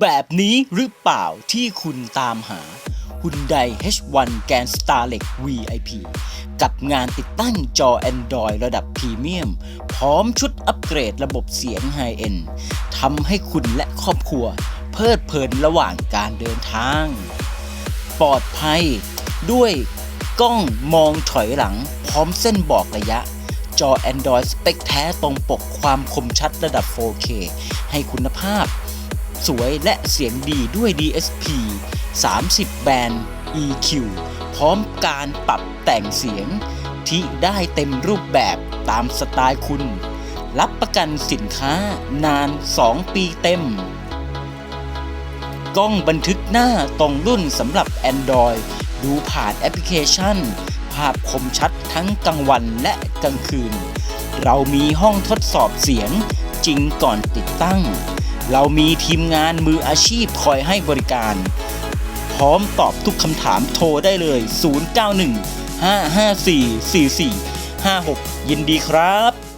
แบบนี้หรือเปล่าที่คุณตามหา Hyundai H1 Grand Starlet VIP กับงานติดตั้งจอ Android ระดับพรีเมียม พร้อมชุดอัปเกรดระบบเสียงไฮเอ็นทำให้คุณและครอบครัว เพลิดเพลินระหว่างการเดินทาง ปลอดภัยด้วยกล้องมองถอยหลัง พร้อมเส้นบอกระยะ จอ Android สเปคแท้ตรงปกความคมชัดระดับ 4K ให้คุณภาพ สวยและเสียงดีด้วย DSP 30 แบนด์ EQ พร้อมการปรับแต่งเสียง ที่ได้เต็มรูปแบบตามสไตล์คุณ รับประกันสินค้านาน 2 ปีเต็ม กล้องบันทึกหน้าตรงรุ่นสำหรับ Android ดูผ่านแอปพลิเคชัน ภาพคมชัดทั้งกลางวันและกลางคืน เรามีห้องทดสอบเสียงจริงก่อนติดตั้ง เรามีทีมงานมืออาชีพคอยให้บริการ พร้อมตอบทุกคำถามโทรได้เลย 091 554 4456 ยินดีครับ